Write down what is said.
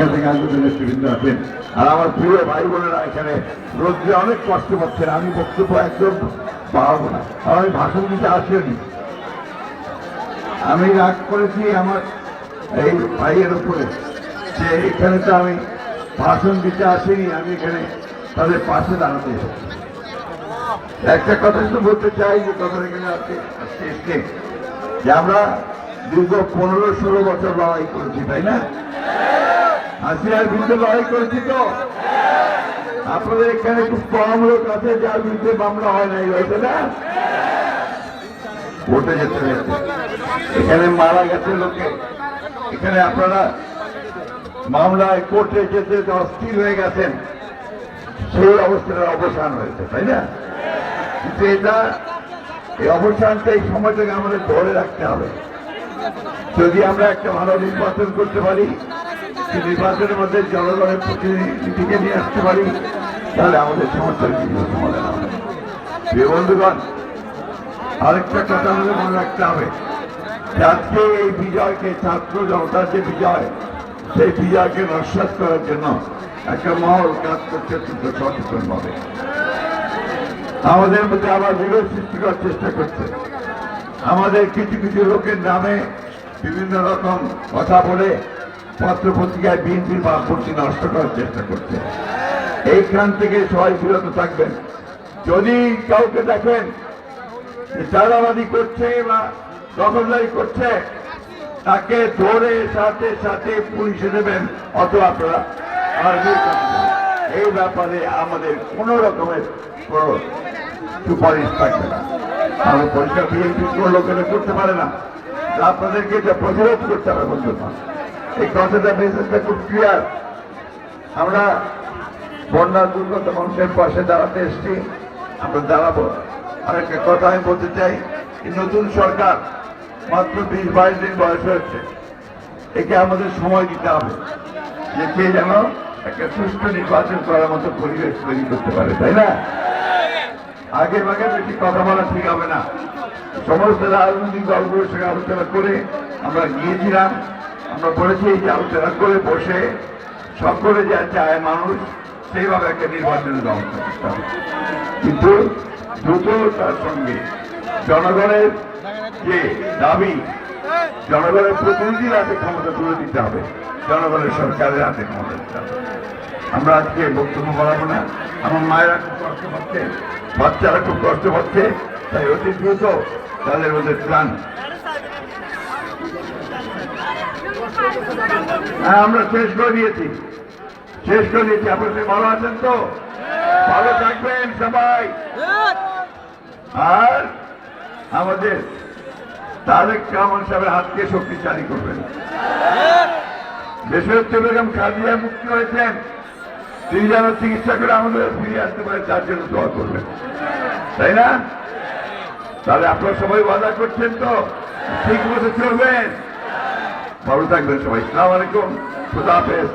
ঢাকা থেকে আগত নেতৃবৃন্দ আছেন আর আমার প্রিয় ভাই বোনেরা এখানে রোদ্রে অনেক কষ্ট পাচ্ছেন, আমি বক্তব্য একদম পারব না। আমি ভাষণ দিতে আসিনি। আমি রাগ করেছি আমার এই ভাইয়ের উপরে যে এখানে তো আমি ভাষণ দিতে আসিনি, আমি এখানে তাদের পাশে দাঁড়াতে একটা কথা শুধু বলতে চাই, যে কথা এখানে আজকে আজকে যে আমরা দীর্ঘ পনেরো ষোলো বছর লড়াই করেছি, তাই না? হাসিনার বিরুদ্ধে লড়াই করেছি তো? আপনাদের এখানে খুব কম লোক আছে যার বিরুদ্ধে মামলা হয় নাই, হয়েছে না? ভোটে যেতে হয়েছে। এখানে মারা গেছে লোকে। এখানে আপনারা মামলায় কোর্টে যেতে অস্থির হয়ে গেছেন। সেই অবস্থার অবসান হয়েছে, তাই না? কিন্তু এটা, এই অবসানটা এই সময়টাকে আমাদের ধরে রাখতে হবে। যদি আমরা একটা ভালো নির্বাচন করতে পারি নির্বাচনের মধ্যে জনগণের প্রতিনিধিকে নিয়ে আসতে পারি, তাহলে আমাদের সমস্যার কিছু সমাধান হবে প্রিয় বন্ধুগণ, আরেকটা কথা আমাদের মনে রাখতে হবে, আজকে এই বিজয়কে ছাত্র জনতার যে বিজয়, সেই বিজয়কে নস্বাত করার জন্য একটা মহল কাজ করছে সচেতন ভাবে আমাদের মধ্যে আবার বিরোধ সৃষ্টি করার চেষ্টা করছে। আমাদের কিছু কিছু লোকের নামে বিভিন্ন রকম কথা বলে পত্র পত্রিকায় বিএনপির ভাবমূর্তি নষ্ট করার চেষ্টা করছে। এইখান থেকে সবাই বিরত থাকবেন যদি কাউকে দেখেন চাঁদাবাদি করছে বা দখলদারি করছে, তাকে ধরে সাথে সাথে পুলিশে দেবেন অথবা আপনারা আর্মির এই ব্যাপারে আমাদের কোনো রকমের কোনো সুপারিশ থাকবে না। আমাদের পরিষ্কার বিএনপি কোন লোকেরা করতে পারে না। আপনাদেরকে এটা প্রতিরোধ করতে হবে বন্ধুগণ এই কথাটা মেসেজটা খুব ক্লিয়ার আমরা বন্যা দুর্গত মানুষের পাশে দাঁড়াতে এসেছি, আমরা দাঁড়াবো। আরেকটা কথা আমি বলতে চাই নতুন সরকার মাত্র বিশ বাইশ দিন বয়স হয়েছে, একে আমাদের সময় দিতে হবে। যে কে যেন একটা সুষ্ঠু নির্বাচন করার মতো পরিবেশ তৈরি করতে পারে, তাই না? আগে ভাগে বেশি কথা বলা ঠিক হবে না। সমস্ত রাজনৈতিক দলগুলোর সঙ্গে আলোচনা করে আমরা গিয়েছিলাম আমরা বলেছি যে আলোচনা করে বসে সকলে যা চায় মানুষ, সেইভাবে একটা হবে। কিন্তু দ্রুত তার সঙ্গে জনগণের যে দাবি, জনগণের প্রতিনিধির হাতে ক্ষমতা তুলে দিতে হবে, জনগণের সরকারের হাতে ক্ষমতা দিতে হবে। আমরা আজকে বক্তব্য বাড়াবো না। আমার মায়েরা খুব কষ্ট পাচ্ছে, বাচ্চারা খুব কষ্ট পাচ্ছে, তাই অতি দ্রুত তাদের ওদের প্রাণ হ্যাঁ আমরা শেষ করে দিয়েছি। শেষ করে দিয়েছি। সবাই ভালো আছেন তো? ভালো থাকবেন সবাই। আর আমাদের তারেক রহমান সাহেবের হাতকে শক্তিশালী করবেন। দেশের বেগম খাদিয়া মুক্তি হয়েছেন। তিনি যেন চিকিৎসা করে আমাদের ফিরে আসতে পারে তার জন্য দোয়া করবেন। তাই না? তাহলে আপনারা সবাই ওয়াদা করছেন তো? ঠিক মতো চলবেন। ভালো থাকবেন সবাই সালাম আলাইকুম খুদা হাফেজ